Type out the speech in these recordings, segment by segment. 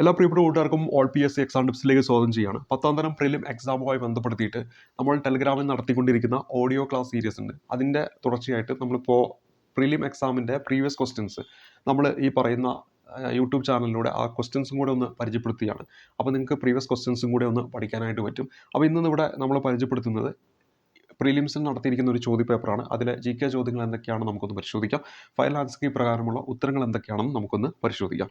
എല്ലാ പ്രിയപ്പെട്ട കൂട്ടുകാർക്കും all P S C exam ടിപ്സിലേക്ക് സ്വാഗതം ചെയ്യാണ്. പത്താം തരം പ്രിലിം എക്സാമുമായി ബന്ധപ്പെടുത്തിയിട്ട് നമ്മൾ ടെലഗ്രാമിൽ നടത്തിക്കൊണ്ടിരിക്കുന്ന ഓഡിയോ ക്ലാസ് സീരീസ് ഉണ്ട്. അതിന്റെ തുടർച്ചയായിട്ട് നമ്മളിപ്പോൾ പ്രിലിം എക്സാമിന്റെ പ്രീവിയസ് ക്വസ്റ്റ്യൻസ് നമ്മൾ ഈ പറയുന്ന യൂട്യൂബ് ചാനലിലൂടെ ആ ക്വസ്റ്റ്യൻസും കൂടെ ഒന്ന് പരിചയപ്പെടുത്തുകയാണ് അപ്പോൾ നിങ്ങൾക്ക് പ്രീവിയസ് ക്വസ്റ്റ്യൻസും കൂടെ ഒന്ന് പഠിക്കാനായിട്ട് പറ്റും. അപ്പോൾ ഇന്ന് ഇവിടെ നമ്മൾ പരിചയപ്പെടുത്തുന്നത് പ്രീലിംസിൽ നടത്തിയിരിക്കുന്ന ഒരു ചോദ്യപേപ്പറാണ്. അതിലെ ജി കെ ചോദ്യങ്ങൾ എന്തൊക്കെയാണെന്ന് നമുക്കൊന്ന് പരിശോധിക്കാം. ഫയൽ ആൻസർ പ്രകാരമുള്ള ഉത്തരങ്ങൾ എന്തൊക്കെയാണെന്ന് നമുക്കൊന്ന് പരിശോധിക്കാം.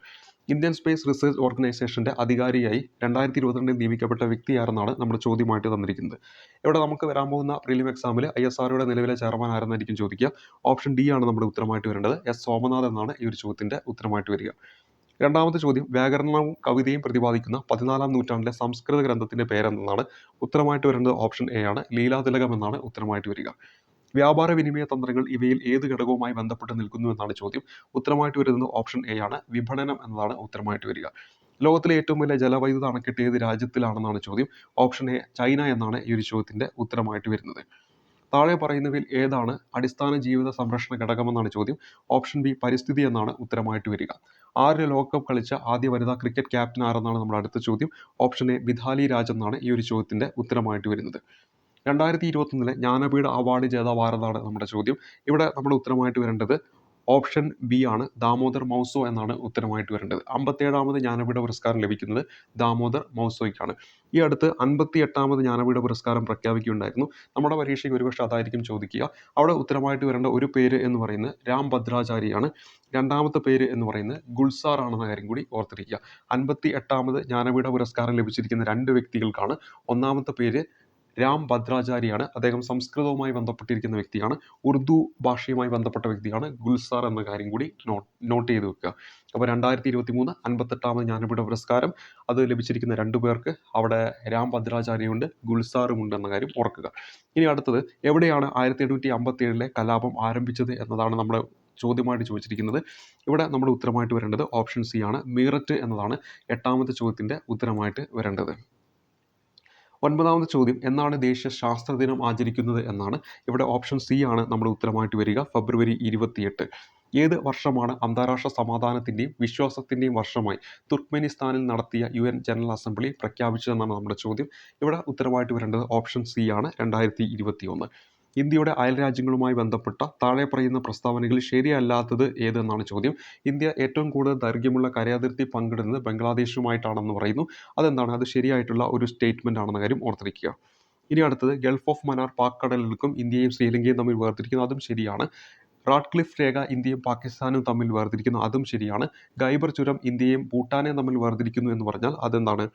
ഇന്ത്യൻ സ്പേസ് റിസർച്ച് ഓർഗനൈസേഷന്റെ അധികാരിയായി രണ്ടായിരത്തി ഇരുപത്തിരണ്ടിൽ നിയമിക്കപ്പെട്ട വ്യക്തിയാരെന്നാണ് നമ്മുടെ ചോദ്യമായിട്ട് തന്നിരിക്കുന്നത്. ഇവിടെ നമുക്ക് വരാൻ പോകുന്ന പ്രിലിം എക്സാമിൽ ഐ എസ് ആർഒയുടെ നിലവിലെ ചെയർമാൻ ആരെന്നായിരിക്കും ചോദിക്കുക. ഓപ്ഷൻ ഡി ആണ് നമ്മുടെ ഉത്തരമായിട്ട് വരേണ്ടത്. എസ് സോമനാഥ് എന്നാണ് ഈ ഒരു ചോദ്യത്തിന്റെ ഉത്തരമായിട്ട് വരിക. രണ്ടാമത്തെ ചോദ്യം വ്യാകരണവും കവിതയും പ്രതിപാദിക്കുന്ന പതിനാലാം നൂറ്റാണ്ടിലെ സംസ്കൃത ഗ്രന്ഥത്തിന്റെ പേരെന്താണ് ഉത്തരമായിട്ട് വരുന്നത് ഓപ്ഷൻ എ ആണ്. ലീലാതിലകം എന്നാണ് ഉത്തരമായിട്ട് വരിക. വ്യാപാര വിനിമയ തന്ത്രങ്ങൾ ഇവയിൽ ഏത് ഘടകവുമായി ബന്ധപ്പെട്ട് നിൽക്കുന്നു എന്നാണ് ചോദ്യം. ഉത്തരമായിട്ട് വരുന്നത് ഓപ്ഷൻ എ ആണ്. വിപണനം എന്നതാണ് ഉത്തരമായിട്ട് വരിക. ലോകത്തിലെ ഏറ്റവും വലിയ ജലവൈദ്യുത അണക്കെട്ട് ഏത് രാജ്യത്തിലാണെന്നാണ് ചോദ്യം. ഓപ്ഷൻ എ ചൈന എന്നാണ് ഈ ഒരു ചോദ്യത്തിന്റെ ഉത്തരമായിട്ട് വരുന്നത്. താഴെ പറയുന്നവയിൽ ഏതാണ് അടിസ്ഥാന ജീവിത സംരക്ഷണ ഘടകമെന്നാണ് ചോദ്യം. ഓപ്ഷൻ ബി പരിസ്ഥിതി എന്നാണ് ഉത്തരമായിട്ട് വരിക. ആറ് ലോകകപ്പ് കളിച്ച ആദ്യ വനിതാ ക്രിക്കറ്റ് ക്യാപ്റ്റൻ ആരെന്നാണ് നമ്മുടെ അടുത്ത ചോദ്യം. ഓപ്ഷൻ എ വിധാലി രാജ് എന്നാണ് ഈ ഒരു ചോദ്യത്തിന്റെ ഉത്തരമായിട്ട് വരുന്നത്. രണ്ടായിരത്തി ഇരുപത്തൊന്നിലെ ജ്ഞാനപീഠ അവാർഡ് ജേതാവ് ആരെന്നാണ് നമ്മുടെ ചോദ്യം. ഇവിടെ നമ്മുടെ ഉത്തരമായിട്ട് വരേണ്ടത് ഓപ്ഷൻ ബി ആണ് ദാമോദർ മൗസോ എന്നാണ് ഉത്തരമായിട്ട് വരേണ്ടത്. അമ്പത്തേഴാമത് ജ്ഞാനപീഠ പുരസ്കാരം ലഭിക്കുന്നത് ദാമോദർ മൗസോയ്ക്കാണ്. ഈ അടുത്ത് അൻപത്തി എട്ടാമത് ജ്ഞാനപീഠ പുരസ്കാരം പ്രഖ്യാപിക്കുകയുണ്ടായിരുന്നു. നമ്മുടെ പരീക്ഷയ്ക്ക് ഒരുപക്ഷെ അതായിരിക്കും ചോദിക്കുക. അവിടെ ഉത്തരമായിട്ട് വരേണ്ട ഒരു പേര് എന്ന് പറയുന്നത് രാം ഭദ്രാചാരിയാണ്. രണ്ടാമത്തെ പേര് എന്ന് പറയുന്നത് ഗുൾസാർ ആണെന്ന കാര്യം കൂടി ഓർത്തിരിക്കുക. അൻപത്തി എട്ടാമത് ജ്ഞാനപീഠ പുരസ്കാരം ലഭിച്ചിരിക്കുന്ന രണ്ട് വ്യക്തികൾക്കാണ് ഒന്നാമത്തെ പേര് രാം ഭദ്രാചാരിയാണ്. അദ്ദേഹം സംസ്കൃതവുമായി ബന്ധപ്പെട്ടിരിക്കുന്ന വ്യക്തിയാണ്. ഉറുദു ഭാഷയുമായി ബന്ധപ്പെട്ട വ്യക്തിയാണ്. ഗുൽസാർ എന്ന കാര്യം കൂടി നോട്ട് നോട്ട് ചെയ്ത് വെക്കുക. അപ്പോൾ രണ്ടായിരത്തി ഇരുപത്തി മൂന്ന് അൻപത്തെട്ടാമത് ജ്ഞാനപീഠ പുരസ്കാരം. അത് ലഭിച്ചിരിക്കുന്ന രണ്ടു പേർക്ക് അവിടെ രാം ഭദ്രാചാര്യയുണ്ട് ഗുൽസാറും ഉണ്ട് എന്ന കാര്യം ഓർക്കുക. ഇനി അടുത്തത് എവിടെയാണ് ആയിരത്തി എണ്ണൂറ്റി അമ്പത്തി ഏഴിലെ കലാപം ആരംഭിച്ചത് എന്നതാണ് നമ്മുടെ ചോദ്യമായിട്ട് ചോദിച്ചിരിക്കുന്നത്. ഇവിടെ നമ്മുടെ ഉത്തരമായിട്ട് വരേണ്ടത് ഓപ്ഷൻ സി ആണ്. മീററ്റ് എന്നതാണ് എട്ടാമത്തെ ചോദ്യത്തിന്റെ ഉത്തരമായിട്ട് വരേണ്ടത്. ഒൻപതാമത്തെ ചോദ്യം എന്നാണ് ദേശീയ ശാസ്ത്ര ദിനം ആചരിക്കുന്നത് എന്നാണ്. ഇവിടെ ഓപ്ഷൻ സി ആണ് നമ്മുടെ ഉത്തരമായിട്ട് വരിക ഫെബ്രുവരി ഇരുപത്തിയെട്ട്. ഏത് വർഷമാണ് അന്താരാഷ്ട്ര സമാധാനത്തിന്റെയും വിശ്വാസത്തിന്റെയും വർഷമായി തുർക്ക്മെനിസ്ഥാനിൽ നടത്തിയ യു എൻ ജനറൽ അസംബ്ലി പ്രഖ്യാപിച്ചതെന്നാണ് നമ്മുടെ ചോദ്യം. ഇവിടെ ഉത്തരമായിട്ട് വരേണ്ടത് ഓപ്ഷൻ സി ആണ് രണ്ടായിരത്തി ഇന്ത്യയുടെ അയൽ രാജ്യങ്ങളുമായി ബന്ധപ്പെട്ട താഴെ പറയുന്ന പ്രസ്താവനകളിൽ ശരിയല്ലാത്തത് ഏതെന്നാണ് ചോദ്യം. ഇന്ത്യ ഏറ്റവും കൂടുതൽ ദൈർഘ്യമുള്ള കരയാതിർത്തി പങ്കിടുന്നത് ബംഗ്ലാദേശുമായിട്ടാണെന്ന് പറയുന്നു. അതെന്താണ്? അത് ശരിയായിട്ടുള്ള ഒരു സ്റ്റേറ്റ്മെന്റ് ആണെന്ന കാര്യം ഓർത്തിരിക്കുക. ഇനി അടുത്തത് ഗൾഫ് ഓഫ് മനാർ പാക് കടലുകൾക്കും ഇന്ത്യയും ശ്രീലങ്കയും തമ്മിൽ വേർതിരിക്കുന്നു. അതും ശരിയാണ്. റാഡ്ക്ലിഫ് രേഖ ഇന്ത്യയും പാകിസ്ഥാനും തമ്മിൽ വേർതിരിക്കുന്നു. അതും ശരിയാണ്. ഗൈബർ ചുരം ഇന്ത്യയും ഭൂട്ടാനെയും തമ്മിൽ വേർതിരിക്കുന്നു എന്ന് പറഞ്ഞാൽ അതെന്താണ്?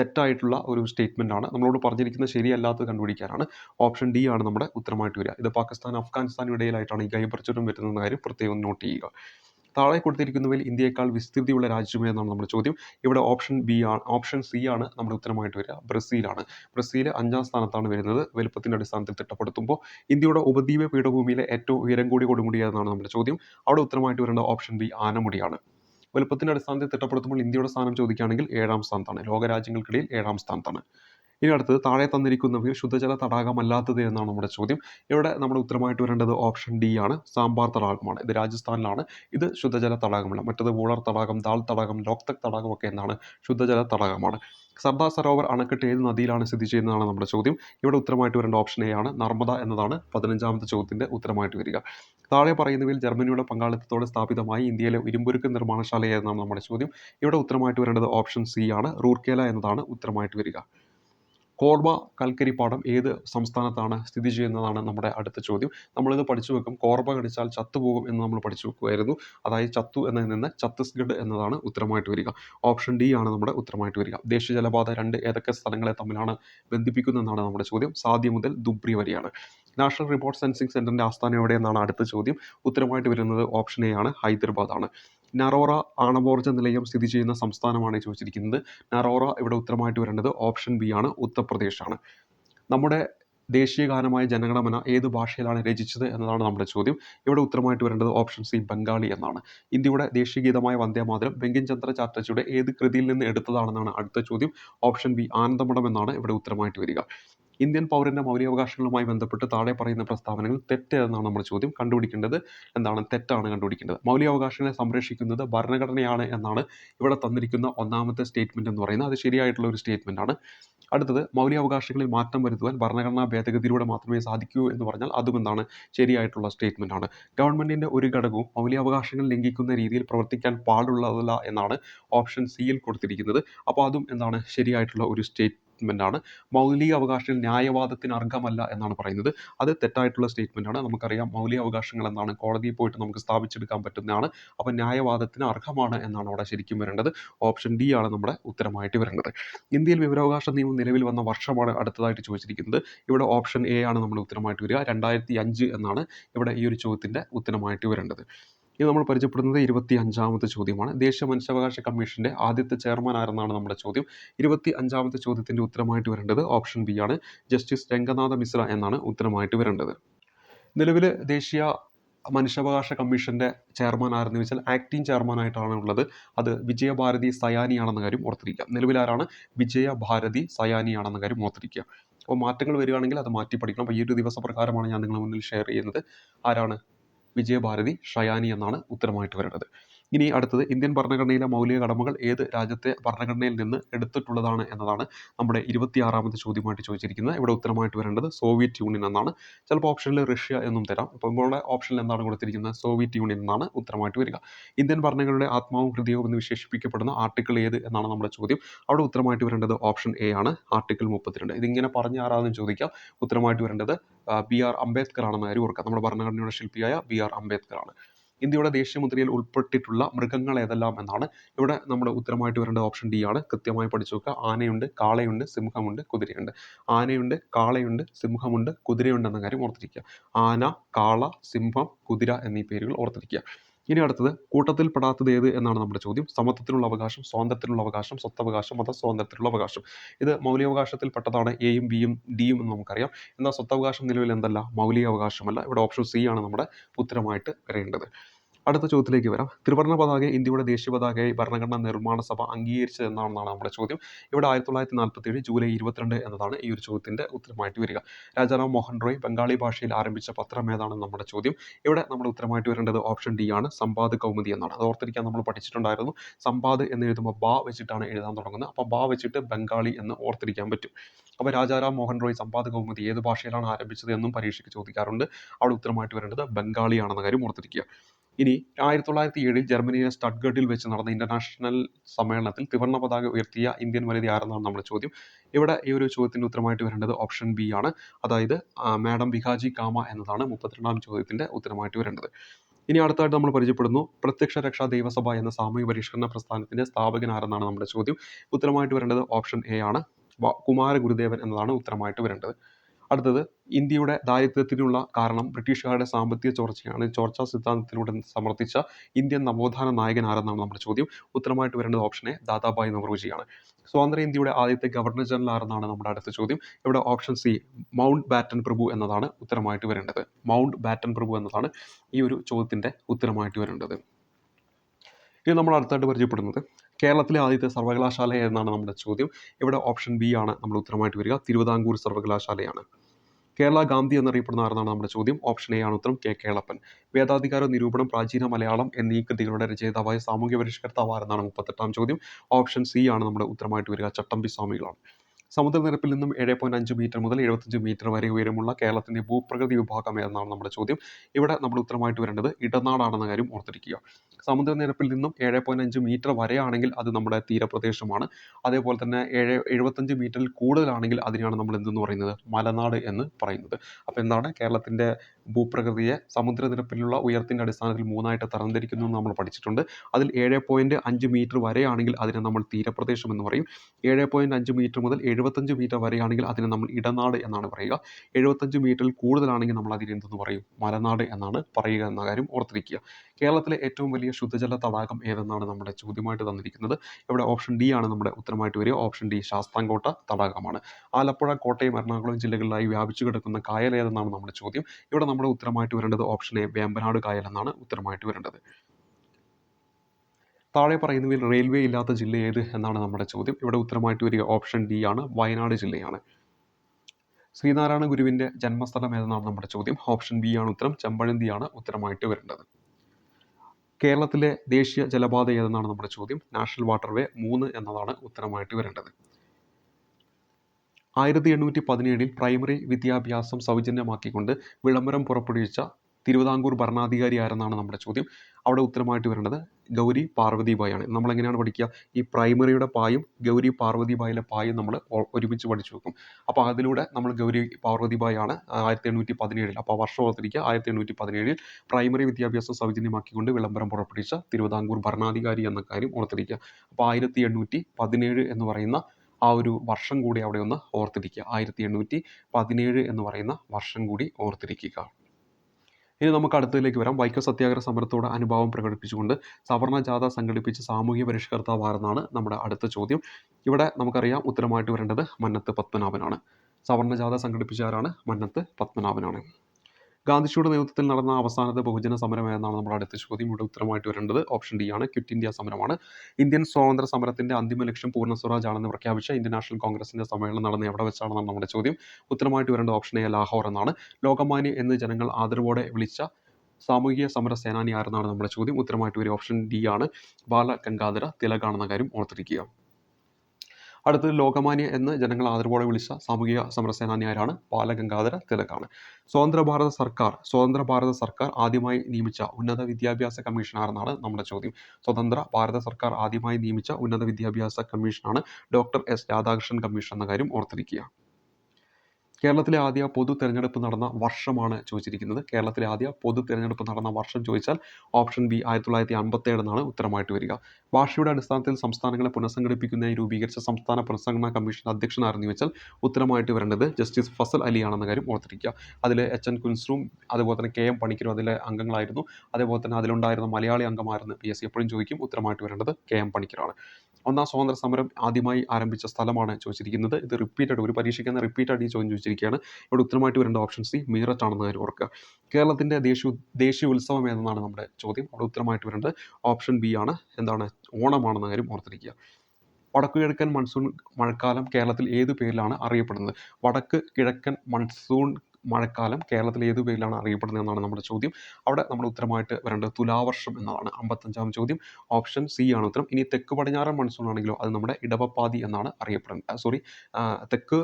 തെറ്റായിട്ടുള്ള ഒരു സ്റ്റേറ്റ്മെന്റ് ആണ് നമ്മളോട് പറഞ്ഞിരിക്കുന്നത് ശരിയല്ലാത്തത് കണ്ടുപിടിക്കാനാണ്. ഓപ്ഷൻ ഡി ആണ് നമ്മുടെ ഉത്തരമായിട്ട് വരിക. ഇത് പാകിസ്ഥാൻ അഫ്ഗാനിസ്ഥാനും ഇടയിലായിട്ടാണ് ഈ ഗൈബർ ചുരം വരുന്ന കാര്യം പ്രത്യേകം നോട്ട് ചെയ്യുക. താഴെ കൊടുത്തിരിക്കുന്നവയിൽ ഇന്ത്യയേക്കാൾ വിസ്തൃതിയുള്ള രാജ്യം എന്നാണ് നമ്മുടെ ചോദ്യം. ഇവിടെ ഓപ്ഷൻ ബി ആണ് ഓപ്ഷൻ സി ആണ് നമ്മുടെ ഉത്തരമായിട്ട് വരിക. ബ്രസീലാണ്. ബ്രസീൽ അഞ്ചാം സ്ഥാനത്താണ് വരുന്നത്. വലുപ്പത്തിന്റെ അടിസ്ഥാനത്തിൽ തിട്ടപ്പെടുത്തുമ്പോൾ ഇന്ത്യയുടെ ഉപദ്വീപ പീഠഭൂമിയിലെ ഏറ്റവും ഉയരം കൂടി കൊടുമുടി എന്നാണ് നമ്മുടെ ചോദ്യം. അവിടെ ഉത്തരമായിട്ട് വരേണ്ട ഓപ്ഷൻ ബി ആനമുടിയാണ്. വലുപ്പത്തിന്റെ അടിസ്ഥാനത്തിൽ തിട്ടപ്പെടുത്തുമ്പോൾ ഇന്ത്യയുടെ സ്ഥാനം ചോദിക്കുകയാണെങ്കിൽ ഏഴാം സ്ഥാനത്താണ്. ലോകരാജ്യങ്ങൾക്കിടയിൽ ഏഴാം സ്ഥാനത്താണ്. ഇനി അടുത്തത് താഴെ തന്നിരിക്കുന്നവയിൽ ശുദ്ധജല തടാകമല്ലാത്തത് എന്നാണ് നമ്മുടെ ചോദ്യം. ഇവിടെ നമ്മുടെ ഉത്തരമായിട്ട് വരേണ്ടത് ഓപ്ഷൻ ഡി ആണ്. സാമ്പാർ തടാകമാണ്. ഇത് രാജസ്ഥാനിലാണ്. ഇത് ശുദ്ധജല തടാകമല്ല. മറ്റത് വൂളർ തടാകം ദാൽ തടാകം ലോക്തക് തടാകം ഒക്കെ എന്നാണ് ശുദ്ധജല തടാകമാണ്. സർദാർ സരോവർ അണക്കെട്ട് ഏത് നദിയിലാണ് സ്ഥിതി ചെയ്യുന്നതാണ് നമ്മുടെ ചോദ്യം. ഇവിടെ ഉത്തരമായിട്ട് വരേണ്ട ഓപ്ഷൻ എ ആണ്. നർമ്മദ എന്നതാണ് പതിനഞ്ചാമത്തെ ചോദ്യത്തിന്റെ ഉത്തരമായിട്ട് വരിക. താഴെ പറയുന്നവയിൽ ജർമ്മനിയുടെ പങ്കാളിത്തത്തോടെ സ്ഥാപിതമായി ഇന്ത്യയിലെ ഇരുമ്പുരുക്ക് നിർമ്മാണശാല ഏതെന്നാണ് നമ്മുടെ ചോദ്യം. ഇവിടെ ഉത്തരമായിട്ട് വരേണ്ടത് ഓപ്ഷൻ സി ആണ്. റൂർക്കേല എന്നതാണ് ഉത്തരമായിട്ട് വരിക. കോർബ കൽക്കരിപ്പാടം ഏത് സംസ്ഥാനത്താണ് സ്ഥിതി ചെയ്യുന്നതാണ് നമ്മുടെ അടുത്ത ചോദ്യം. നമ്മളിത് പഠിച്ചു വെക്കും. കോർബ കടിച്ചാൽ ചത്തുപോകും എന്ന് നമ്മൾ പഠിച്ചു വെക്കുമായിരുന്നു. അതായത് ചത്തു എന്നതിൽ നിന്ന് ഛത്തീസ്ഗഡ് എന്നതാണ് ഉത്തരമായിട്ട് വരിക. ഓപ്ഷൻ ഡി ആണ് നമ്മുടെ ഉത്തരമായിട്ട് വരിക. ദേശീയ ജലപാത രണ്ട് ഏതൊക്കെ സ്ഥലങ്ങളെ തമ്മിലാണ് ബന്ധിപ്പിക്കുന്നതെന്നാണ് നമ്മുടെ ചോദ്യം. സാധ്യ മുതൽ ദുബ്രി വരെയാണ്. നാഷണൽ റിപ്പോർട്ട് സെൻസിംഗ് സെന്ററിന്റെ ആസ്ഥാനം എവിടെയെന്നാണ് അടുത്ത ചോദ്യം. ഉത്തരമായിട്ട് വരുന്നത് ഓപ്ഷൻ എ ആണ് ഹൈദരാബാദ് ആണ്. നറോറ ആണവോർജ നിലയം സ്ഥിതി ചെയ്യുന്ന സംസ്ഥാനമാണ് ചോദിച്ചിരിക്കുന്നത്. നറോറ ഇവിടെ ഉത്തരമായിട്ട് വരേണ്ടത് ഓപ്ഷൻ ബി ആണ് ഉത്തർപ്രദേശ് ആണ് നമ്മുടെ ദേശീയ ഗാനമായ ജനഗണമന ഏത് ഭാഷയിലാണ് രചിച്ചത് എന്നതാണ് നമ്മുടെ ചോദ്യം. ഇവിടെ ഉത്തരമായിട്ട് വരേണ്ടത് ഓപ്ഷൻ സി ബംഗാളി എന്നാണ്. ഇന്ത്യയുടെ ദേശീയ ഗീതമായ വന്ദേമാതരം ബങ്കിം ചന്ദ്ര ചാറ്റർജിയുടെ ഏത് കൃതിയിൽ നിന്ന് എടുത്തതാണെന്നാണ് അടുത്ത ചോദ്യം. ഓപ്ഷൻ ബി ആനന്ദമഠം എന്നാണ് ഇവിടെ ഉത്തരമായിട്ട് വരിക. ഇന്ത്യൻ പൗരന്റെ മൗലികാവകാശങ്ങളുമായി ബന്ധപ്പെട്ട് താഴെ പറയുന്ന പ്രസ്താവനകൾ തെറ്റ് എന്നാണ് നമ്മൾ ചോദ്യം. കണ്ടുപിടിക്കേണ്ടത് എന്താണ്? തെറ്റാണ് കണ്ടുപിടിക്കേണ്ടത്. മൗലികാവകാശങ്ങളെ സംരക്ഷിക്കുന്നത് ഭരണഘടനയാണ് എന്നാണ് ഇവിടെ തന്നിരിക്കുന്ന ഒന്നാമത്തെ സ്റ്റേറ്റ്മെന്റ് എന്ന് പറയുന്നത്. അത് ശരിയായിട്ടുള്ള ഒരു സ്റ്റേറ്റ്മെന്റ് ആണ്. അടുത്തത് മൗലികാവകാശങ്ങളിൽ മാറ്റം വരുത്തുവാൻ ഭരണഘടനാ ഭേദഗതിയിലൂടെ മാത്രമേ സാധിക്കൂ എന്ന് പറഞ്ഞാൽ അതും എന്താണ്? ശരിയായിട്ടുള്ള സ്റ്റേറ്റ്മെന്റ് ആണ്. ഗവൺമെന്റിന്റെ ഒരു ഘടകവും മൗലികാവകാശങ്ങൾ ലംഘിക്കുന്ന രീതിയിൽ പ്രവർത്തിക്കാൻ പാടുള്ളതല്ല എന്നാണ് ഓപ്ഷൻ സിയിൽ കൊടുത്തിരിക്കുന്നത്. അപ്പോൾ അതും എന്താണ്? ശരിയായിട്ടുള്ള ഒരു സ്റ്റേറ്റ്മെന്റ് ആണ്. മൗലിക അവകാശത്തിൽ ന്യായവാദത്തിന് അർഹമല്ല എന്നാണ് പറയുന്നത്. അത് തെറ്റായിട്ടുള്ള സ്റ്റേറ്റ്മെന്റ് ആണ്. നമുക്കറിയാം മൗലിക അവകാശങ്ങൾ എന്താണ് കോടതിയിൽ പോയിട്ട് നമുക്ക് സ്ഥാപിച്ചെടുക്കാൻ പറ്റുന്നതാണ്. അപ്പോൾ ന്യായവാദത്തിന് അർഹമാണ് എന്നാണ് അവിടെ ശരിക്കും വരേണ്ടത്. ഓപ്ഷൻ ഡി ആണ് നമ്മുടെ ഉത്തരമായിട്ട് വരേണ്ടത്. ഇന്ത്യയിൽ വിവരാവകാശ നിയമം നിലവിൽ വന്ന വർഷമാണ് അടുത്തതായിട്ട് ചോദിച്ചിരിക്കുന്നത്. ഇവിടെ ഓപ്ഷൻ എ ആണ് നമ്മുടെ ഉത്തരമായിട്ട് വരിക. രണ്ടായിരത്തി അഞ്ച് എന്നാണ് ഇവിടെ ഈ ഒരു ചോദ്യത്തിന്റെ ഉത്തരമായിട്ട് വരേണ്ടത്. ഇത് നമ്മൾ പരിചയപ്പെടുന്നത് ഇരുപത്തി അഞ്ചാമത്തെ ചോദ്യമാണ്. ദേശീയ മനുഷ്യാവകാശ കമ്മീഷന്റെ ആദ്യത്തെ ചെയർമാൻ ആരെന്നാണ് നമ്മുടെ ചോദ്യം. ഇരുപത്തി അഞ്ചാമത്തെ ചോദ്യത്തിന്റെ ഉത്തരമായിട്ട് വരേണ്ടത് ഓപ്ഷൻ ബി ആണ്. ജസ്റ്റിസ് രംഗനാഥ മിശ്ര എന്നാണ് ഉത്തരമായിട്ട് വരേണ്ടത്. നിലവിൽ ദേശീയ മനുഷ്യാവകാശ കമ്മീഷന്റെ ചെയർമാൻ ആരെന്ന് വെച്ചാൽ ആക്ടിംഗ് ചെയർമാനായിട്ടാണ് ഉള്ളത്. അത് വിജയഭാരതി സയാനിയാണെന്ന കാര്യം ഓർത്തിരിക്കുക. നിലവിലാരാണ് വിജയഭാരതി സയാനിയാണെന്ന കാര്യം ഓർത്തിരിക്കുക. അപ്പോൾ മാറ്റങ്ങൾ വരികയാണെങ്കിൽ അത് മാറ്റി പഠിക്കണം അപ്പോൾ ഈ ഒരു ദിവസപ്രകാരമാണ് ഞാൻ നിങ്ങളുടെ മുന്നിൽ ഷെയർ ചെയ്യുന്നത്. ആരാണ്? വിജയഭാരതി ഷയാനി എന്നാണ് ഉത്തരമായിട്ട് വരുന്നത് ഇനി അടുത്തത് ഇന്ത്യൻ ഭരണഘടനയിലെ മൗലിക കടമകൾ ഏത് രാജ്യത്തെ ഭരണഘടനയിൽ നിന്ന് എടുത്തിട്ടുള്ളതാണ് എന്നതാണ് നമ്മുടെ ഇരുപത്തിയാറാമത്തെ ചോദ്യമായിട്ട് ചോദിച്ചിരിക്കുന്നത്. ഇവിടെ ഉത്തരമായിട്ട് വരേണ്ടത് സോവിയറ്റ് യൂണിയൻ എന്നാണ്. ചിലപ്പോൾ ഓപ്ഷനിൽ റഷ്യ എന്നും തരാം. അപ്പോൾ ഇവിടെ ഓപ്ഷനിൽ എന്താണ് കൊടുത്തിരിക്കുന്നത്? സോവിയറ്റ് യൂണിയൻ എന്നാണ് ഉത്തരമായിട്ട് വരിക. ഇന്ത്യൻ ഭരണഘടനയുടെ ആത്മാവും ഹൃദയവും എന്ന് വിശേഷിപ്പിക്കപ്പെടുന്ന ആർട്ടിക്കിൾ ഏത് എന്നാണ് നമ്മുടെ ചോദ്യം. അവിടെ ഉത്തരമായിട്ട് വരേണ്ടത് ഓപ്ഷൻ എ ആണ്. ആർട്ടിക്കിൾ മുപ്പത്തിരണ്ട്. ഇതിങ്ങനെ പറഞ്ഞ ആരാണെന്ന് ചോദിക്കാം. ഉത്തരമായിട്ട് വരേണ്ടത് ബി ആർ അംബേദ്കർ ആണെന്ന് കാര്യം ഓർക്കുക. നമ്മുടെ ഭരണഘടനയുടെ ശില്പിയായ ബി ആർ അംബേദ്കർ ആണ് ഇന്ത്യയുടെ ദേശീയ മുദ്രയിൽ ഉൾപ്പെട്ടിട്ടുള്ള മൃഗങ്ങൾ ഏതെല്ലാം എന്നാണ് ഇവിടെ നമ്മുടെ ഉത്തരമായിട്ട് വരേണ്ട ഓപ്ഷൻ ഡി ആണ്. കൃത്യമായി പഠിച്ചു നോക്കുക. ആനയുണ്ട് കാളയുണ്ട് സിംഹമുണ്ട് കുതിരയുണ്ട്. ആനയുണ്ട് കാളയുണ്ട് സിംഹമുണ്ട് കുതിരയുണ്ട് എന്ന കാര്യം ഓർത്തിരിക്കുക. ആന കാള സിംഹം കുതിര എന്നീ പേരുകൾ ഓർത്തിരിക്കുക. ഇനി അടുത്തത് കൂട്ടത്തിൽ പെടാത്തത് ഏത് എന്നാണ് നമ്മുടെ ചോദ്യം. സമത്വത്തിനുള്ള അവകാശം സ്വാതന്ത്ര്യത്തിനുള്ള അവകാശം സ്വത്തവകാശം മത അവകാശം. ഇത് മൗലികാവകാശത്തിൽ പെട്ടതാണ് എയും ബിയും ഡിയും എന്ന് നമുക്കറിയാം. എന്നാൽ സ്വത്തവകാശം നിലവിൽ എന്തല്ല? മൗലിക അവകാശമല്ല ഇവിടെ ഓപ്ഷൻ സി ആണ് നമ്മുടെ ഉത്തരമായിട്ട് വരേണ്ടത്. അടുത്ത ചോദ്യത്തിലേക്ക് വരാം. ത്രിവർണ പതാക ഇന്ത്യയുടെ ദേശീയ പതാകയായി ഭരണഘടനാ നിർമ്മാണ സഭ അംഗീകരിച്ചത് എന്നാണെന്നാണ് നമ്മുടെ ചോദ്യം. ഇവിടെ ആയിരത്തി തൊള്ളായിരത്തി നാൽപ്പത്തി ഏഴ് ജൂലൈ ഇരുപത്തിരണ്ട് എന്നതാണ് ഈ ഒരു ചോദ്യത്തിന്റെ ഉത്തരമായിട്ട് വരിക. രാജാറാം മോഹൻ റോയ് ബംഗാളി ഭാഷയിൽ ആരംഭിച്ച പത്രം ഏതാണ് നമ്മുടെ ചോദ്യം? ഇവിടെ നമ്മുടെ ഉത്തരമായിട്ട് വരേണ്ടത് ഓപ്ഷൻ ഡി ആണ് സമ്പാദ് കൗമുദി എന്നാണ്. അത് ഓർത്തിരിക്കാൻ നമ്മൾ പഠിച്ചിട്ടുണ്ടായിരുന്നു. സമ്പാദ് എന്ന് എഴുതുമ്പോൾ ബാ വെച്ചിട്ടാണ് എഴുതാൻ തുടങ്ങുന്നത്. അപ്പോൾ ബാ വെച്ചിട്ട് ബംഗാളി എന്ന് ഓർത്തിരിക്കാൻ പറ്റും. അപ്പോൾ രാജാറാം മോഹൻ റോയ് സമ്പാദ് കൗമുദി ഏത് ഭാഷയിലാണ് ആരംഭിച്ചത് എന്നും പരീക്ഷയ്ക്ക് ചോദിക്കാറുണ്ട്. അവിടെ ഉത്തരമായിട്ട് വരേണ്ടത് ബംഗാളിയാണെന്ന കാര്യം ഓർത്തിരിക്കുക. ഇനി ആയിരത്തി തൊള്ളായിരത്തി ഏഴിൽ ജർമ്മനിയിലെ സ്റ്റഡ്ഗട്ടിൽ വെച്ച് നടന്ന ഇന്റർനാഷണൽ സമ്മേളനത്തിൽ ത്രിവർണ പതാക ഉയർത്തിയ ഇന്ത്യൻ വനിത ആരെന്നാണ് നമ്മുടെ ചോദ്യം. ഇവിടെ ഈ ഒരു ചോദ്യത്തിന് ഉത്തരമായിട്ട് വരേണ്ടത് ഓപ്ഷൻ ബി ആണ്. അതായത് മാഡം വിഹാജി കാമ എന്നതാണ് മുപ്പത്തിരണ്ടാം ചോദ്യത്തിന്റെ ഉത്തരമായിട്ട് വരേണ്ടത്. ഇനി അടുത്തായിട്ട് നമ്മൾ പരിചയപ്പെടുന്നു പ്രത്യക്ഷ രക്ഷാ ദൈവസഭ എന്ന സാമൂഹ്യ പരിഷ്കരണ പ്രസ്ഥാനത്തിന്റെ സ്ഥാപകൻ ആരെന്നാണ് നമ്മുടെ ചോദ്യം. ഉത്തരമായിട്ട് വരേണ്ടത് ഓപ്ഷൻ എ ആണ്. കുമാര ഗുരുദേവൻ എന്നതാണ് ഉത്തരമായിട്ട് വരേണ്ടത്. അടുത്തത് ഇന്ത്യയുടെ ദാരിദ്ര്യത്തിനുള്ള കാരണം ബ്രിട്ടീഷുകാരുടെ സാമ്പത്തിക ചോർച്ചയാണ്. ചോർച്ചാ സിദ്ധാന്തത്തിലൂടെ സമർത്ഥിച്ച ഇന്ത്യൻ നവോത്ഥാന നായകൻ ആരെന്നാണ് നമ്മുടെ ചോദ്യം. ഉത്തരമായിട്ട് വരേണ്ടത് ഓപ്ഷൻ എ ദാദാബായ് നവറോജിയാണ് സ്വാതന്ത്ര്യ ഇന്ത്യയുടെ ആദ്യത്തെ ഗവർണർ ജനറൽ ആരെന്നാണ് നമ്മുടെ അടുത്ത ചോദ്യം. ഇവിടെ ഓപ്ഷൻ സി മൗണ്ട് ബാറ്റൻ പ്രഭു എന്നതാണ് ഉത്തരമായിട്ട് വരേണ്ടത്. മൗണ്ട് ബാറ്റൻ പ്രഭു എന്നതാണ് ഈ ഒരു ചോദ്യത്തിന്റെ ഉത്തരമായിട്ട് വരേണ്ടത്. ഇനി നമ്മൾ അടുത്തായിട്ട് പരിചയപ്പെടുന്നത് കേരളത്തിലെ ആദ്യത്തെ സർവകലാശാല എന്നാണ് നമ്മുടെ ചോദ്യം. ഇവിടെ ഓപ്ഷൻ ബി ആണ് നമ്മൾ ഉത്തരമായിട്ട് വരിക. തിരുവിതാംകൂർ സർവകലാശാലയാണ്. കേരള ഗാന്ധി എന്നറിയപ്പെടുന്ന ആരെന്നാണ് നമ്മുടെ ചോദ്യം. ഓപ്ഷൻ എ ആണ് ഉത്തരം. കെ. കേളപ്പൻ. വേദാധികാര നിരൂപണം പ്രാചീന മലയാളം എന്നീ കൃതികളുടെ രചയിതാവായ സാമൂഹ്യ പരിഷ്കർത്താവ് ആരെന്നാണ് മുപ്പത്തെട്ടാം ചോദ്യം. ഓപ്ഷൻ സി ആണ് നമ്മുടെ ഉത്തരമായിട്ട് വരിക. ചട്ടമ്പി സ്വാമികളാണ്. സമുദ്രനിരപ്പിൽ നിന്നും ഏഴ് പോയിന്റ് അഞ്ച് മീറ്റർ മുതൽ എഴുപത്തഞ്ച് മീറ്റർ വരെ ഉയരമുള്ള കേരളത്തിന്റെ ഭൂപ്രകൃതി വിഭാഗം ഏതെന്നാണ് നമ്മുടെ ചോദ്യം. ഇവിടെ നമ്മൾ ഉത്തരമായിട്ട് വരേണ്ടത് ഇടനാടാണെന്ന കാര്യം ഓർത്തിരിക്കുക. സമുദ്രനിരപ്പിൽ നിന്നും ഏഴ് പോയിന്റ് അഞ്ച് മീറ്റർ വരെയാണെങ്കിൽ അത് നമ്മുടെ തീരപ്രദേശമാണ്. അതേപോലെ തന്നെ ഏഴ് എഴുപത്തഞ്ച് മീറ്ററിൽ കൂടുതലാണെങ്കിൽ അതിനെയാണ് നമ്മൾ എന്തെന്ന് പറയുന്നത്? മലനാട് എന്ന് പറയുന്നത്. അപ്പോൾ എന്താണ്? കേരളത്തിന്റെ ഭൂപ്രകൃതിയെ സമുദ്രനിരപ്പിലുള്ള ഉയരത്തിന്റെ അടിസ്ഥാനത്തിൽ മൂന്നായിട്ട് തരംതിരിക്കുന്നു എന്ന് നമ്മൾ പഠിച്ചിട്ടുണ്ട്. അതിൽ ഏഴ് പോയിന്റ് അഞ്ച് മീറ്റർ വരെയാണെങ്കിൽ അതിനെ നമ്മൾ തീരപ്രദേശം എന്ന് പറയും. ഏഴ് പോയിന്റ് അഞ്ച് മീറ്റർ മുതൽ എഴുപത്തഞ്ച് മീറ്റർ വരെയാണെങ്കിൽ അതിനെ നമ്മൾ ഇടനാട് എന്നാണ് പറയുക. എഴുപത്തഞ്ച് മീറ്ററിൽ കൂടുതലാണെങ്കിൽ നമ്മൾ അതിനെ എന്തെന്ന് പറയും? മലനാട് എന്നാണ് പറയുക എന്ന കാര്യം ഓർത്തിരിക്കുക. കേരളത്തിലെ ഏറ്റവും വലിയ ശുദ്ധജല തടാകം ഏതെന്നാണ് നമ്മുടെ ചോദ്യമായിട്ട് തന്നിരിക്കുന്നത്. ഇവിടെ ഓപ്ഷൻ ഡി ആണ് നമ്മുടെ ഉത്തരമായിട്ട് വരിക. ഓപ്ഷൻ ഡി ശാസ്താംകോട്ട തടാകമാണ്. ആലപ്പുഴ കോട്ടയം എറണാകുളം ജില്ലകളിലായി വ്യാപിച്ചു കിടക്കുന്ന കായൽ ഏതെന്നാണ് നമ്മുടെ ചോദ്യം. ഇവിടെ നമ്മുടെ ഉത്തരമായിട്ട് വരേണ്ടത് ഓപ്ഷൻ എ വേമ്പനാട് കായൽ എന്നാണ് ഉത്തരമായിട്ട് വരേണ്ടത്. താഴെ പറയുന്നവയിൽ റെയിൽവേ ഇല്ലാത്ത ജില്ല ഏത് എന്നാണ് നമ്മുടെ ചോദ്യം. ഇവിടെ ഉത്തരമായിട്ട് വരിക ഓപ്ഷൻ ഡി ആണ് വയനാട് ജില്ലയാണ്. ശ്രീനാരായണ ഗുരുവിന്റെ ജന്മസ്ഥലം ഏതെന്നാണ് നമ്മുടെ ചോദ്യം. ഓപ്ഷൻ ബി ആണ് ഉത്തരം ചെമ്പഴന്തിയാണ് ഉത്തരമായിട്ട് വരേണ്ടത്. കേരളത്തിലെ ദേശീയ ജലപാത ഏതെന്നാണ് നമ്മുടെ ചോദ്യം. നാഷണൽ വാട്ടർവേ മൂന്ന് എന്നതാണ് ഉത്തരമായിട്ട് വരേണ്ടത്. ആയിരത്തി എണ്ണൂറ്റി പതിനേഴിൽ പ്രൈമറി വിദ്യാഭ്യാസം സൗജന്യമാക്കിക്കൊണ്ട് വിളംബരം പുറപ്പെടുവിച്ച തിരുവിതാംകൂർ ഭരണാധികാരി ആരെന്നാണ് നമ്മുടെ ചോദ്യം. അവിടെ ഉത്തരമായിട്ട് വരേണ്ടത് ഗൗരി പാർവതിബായാണ് നമ്മൾ എങ്ങനെയാണ് പഠിക്കുക? ഈ പ്രൈമറിയുടെ പായും ഗൗരി പാർവതി ബായിലെ പായും നമ്മൾ ഒരുമിച്ച് പഠിച്ചു വെക്കും. അപ്പോൾ അതിലൂടെ നമ്മൾ ഗൗരി പാർവതി ബായാണ് ആയിരത്തി എണ്ണൂറ്റി പതിനേഴിൽ അപ്പോൾ വർഷം ഓർത്തിരിക്കുക ആയിരത്തി എണ്ണൂറ്റി പതിനേഴിൽ പ്രൈമറി വിദ്യാഭ്യാസം സൗജന്യമാക്കിക്കൊണ്ട് വിളംബരം പുറപ്പെടുവിച്ച തിരുവിതാംകൂർ ഭരണാധികാരി എന്ന കാര്യം ഓർത്തിരിക്കുക. അപ്പോൾ ആയിരത്തി എണ്ണൂറ്റി പതിനേഴ് എന്ന് പറയുന്ന ആ ഒരു വർഷം കൂടി അവിടെ ഒന്ന് ഓർത്തിരിക്കുക. ആയിരത്തി എണ്ണൂറ്റി പതിനേഴ് എന്ന് പറയുന്ന വർഷം കൂടി ഓർത്തിരിക്കുക. ഇനി നമുക്ക് അടുത്തതിലേക്ക് വരാം. വൈക്കം സത്യാഗ്രഹ സമരത്തോട് അനുഭാവം പ്രകടിപ്പിച്ചുകൊണ്ട് സവർണ ജാഥ സംഘടിപ്പിച്ച സാമൂഹ്യ പരിഷ്കർത്താവ് ആരെന്നാണ് നമ്മുടെ അടുത്ത ചോദ്യം. ഇവിടെ നമുക്കറിയാം ഉത്തരമായിട്ട് വരേണ്ടത് മന്നത്ത് പത്മനാഭനാണ്. സവർണ ജാഥ സംഘടിപ്പിച്ച ആരാണ്? മന്നത്ത് പത്മനാഭനാണ്. ഗാന്ധിജിയുടെ നേതൃത്വത്തിൽ നടന്ന അവസാനത്തെ ബഹുജന സമരം എന്നാണ് നമ്മുടെ അടുത്ത ചോദ്യം. ഇവിടെ ഉത്തരമായിട്ട് വരേണ്ടത് ഓപ്ഷൻ ഡി ആണ്. ക്വിറ്റ് ഇന്ത്യ സമരമാണ്. ഇന്ത്യൻ സ്വാതന്ത്ര്യ സമരത്തിന്റെ അന്തിമ ലക്ഷ്യം പൂർണ സ്വരാജ് ആണെന്ന് പ്രഖ്യാപിച്ച ഇന്ത്യൻ നാഷണൽ കോൺഗ്രസിന്റെ സമ്മേളനം നടന്ന എവിടെ വെച്ചാണെന്നാണ് നമ്മുടെ ചോദ്യം. ഉത്തരമായിട്ട് വരേണ്ട ഓപ്ഷൻ എ ലാഹോർ എന്നാണ്. ലോകമാന്യ എന്ന് ജനങ്ങൾ ആദരവോടെ വിളിച്ച സാമൂഹിക സമര സേനാനി ആരെന്നാണ് നമ്മുടെ ചോദ്യം. ഉത്തരമായിട്ട് വരും ഓപ്ഷൻ ഡി ആണ്. ബാല ഗംഗാധര തിലകാണെന്ന കാര്യം ഓർത്തിരിക്കുക. അടുത്തത് ലോകമാന്യ എന്ന് ജനങ്ങൾ ആദരവോടെ വിളിച്ച സാമൂഹിക സമരസേനാനിയാരാണ് ബാലഗംഗാധര തിലകാണ് സ്വതന്ത്ര ഭാരത സർക്കാർ സ്വതന്ത്ര ഭാരത സർക്കാർ ആദ്യമായി നിയമിച്ച ഉന്നത വിദ്യാഭ്യാസ കമ്മീഷൻ ആരെന്നാണ് നമ്മുടെ ചോദ്യം. സ്വതന്ത്ര ഭാരത സർക്കാർ ആദ്യമായി നിയമിച്ച ഉന്നത വിദ്യാഭ്യാസ കമ്മീഷനാണ് ഡോക്ടർ എസ് രാധാകൃഷ്ണൻ കമ്മീഷൻ എന്ന കാര്യം ഓർത്തിരിക്കുക. കേരളത്തിലെ ആദ്യ പൊതു തിരഞ്ഞെടുപ്പ് നടന്ന വർഷമാണ് ചോദിച്ചിരിക്കുന്നത്. കേരളത്തിലെ ആദ്യ പൊതു തിരഞ്ഞെടുപ്പ് നടന്ന വർഷം ചോദിച്ചാൽ ഓപ്ഷൻ ബി ആയിരത്തി തൊള്ളായിരത്തി അമ്പത്തേഴ് എന്നാണ് ഉത്തരമായിട്ട് വരിക. ഭാഷയുടെ അടിസ്ഥാനത്തിൽ സംസ്ഥാനങ്ങളെ പുനഃസംഘടിപ്പിക്കുന്നതിന് രൂപീകരിച്ച സംസ്ഥാന പുനഃസംഘടനാ കമ്മീഷൻ അധ്യക്ഷനായിരുന്നു ചോദിച്ചാൽ ഉത്തരമായിട്ട് വരേണ്ടത് ജസ്റ്റിസ് ഫസൽ അലി ആണെന്ന കാര്യം ഓർത്തിരിക്കുക. അതിൽ എച്ച് എൻ കുൻസറും അതുപോലെ തന്നെ കെ എം പണിക്കരും അതിലെ അംഗങ്ങളായിരുന്നു. അതേപോലെ തന്നെ അതിലുണ്ടായിരുന്ന മലയാളി അംഗമായിരുന്നു പി എസ് സി എപ്പോഴും ചോദിക്കും ഉത്തരമായിട്ട് വരേണ്ടത് കെ എം പണിക്കരാണ്. ഒന്നാം സ്വാതന്ത്ര്യ സമരം ആദ്യമായി ആരംഭിച്ച സ്ഥലമാണ് ചോദിച്ചിരിക്കുന്നത്. ഇത് റിപ്പീറ്റഡ് ഒരു പരീക്ഷയ്ക്ക് റിപ്പീറ്റഡ് ഈ ചോദ്യം ചോദിച്ചിരിക്കുകയാണ് ഇവിടെ ഉത്തരമായിട്ട് വരേണ്ട ഓപ്ഷൻ സി മീററ്റ് ആണെന്ന് കാര്യം ഓർക്കുക. കേരളത്തിന്റെ ദേശീയ ദേശീയ ഉത്സവം ഏതെന്നാണ് നമ്മുടെ ചോദ്യം. അവിടെ ഉത്തരമായിട്ട് വരേണ്ടത് ഓപ്ഷൻ ബി ആണ്. എന്താണ്? ഓണമാണെന്ന കാര്യം ഓർത്തിരിക്കുക. വടക്കു കിഴക്കൻ മൺസൂൺ മഴക്കാലം കേരളത്തിൽ ഏത് പേരിലാണ് അറിയപ്പെടുന്നത്? വടക്ക് കിഴക്കൻ മൺസൂൺ മഴക്കാലം കേരളത്തിൽ ഏത് പേരിലാണ് അറിയപ്പെടുന്നത് എന്നാണ് നമ്മുടെ ചോദ്യം. അവിടെ നമ്മൾ ഉത്തരമായിട്ട് വരേണ്ടത് തുലാവർഷം എന്നതാണ് അമ്പത്തഞ്ചാം ചോദ്യം. ഓപ്ഷൻ സി ആണ് ഉത്തരം. ഇനി തെക്ക് പടിഞ്ഞാറൻ മൺസൂൺ ആണെങ്കിലോ അത് നമ്മുടെ ഇടവപ്പാതി എന്നാണ് അറിയപ്പെടുന്നത്. സോറി തെക്ക്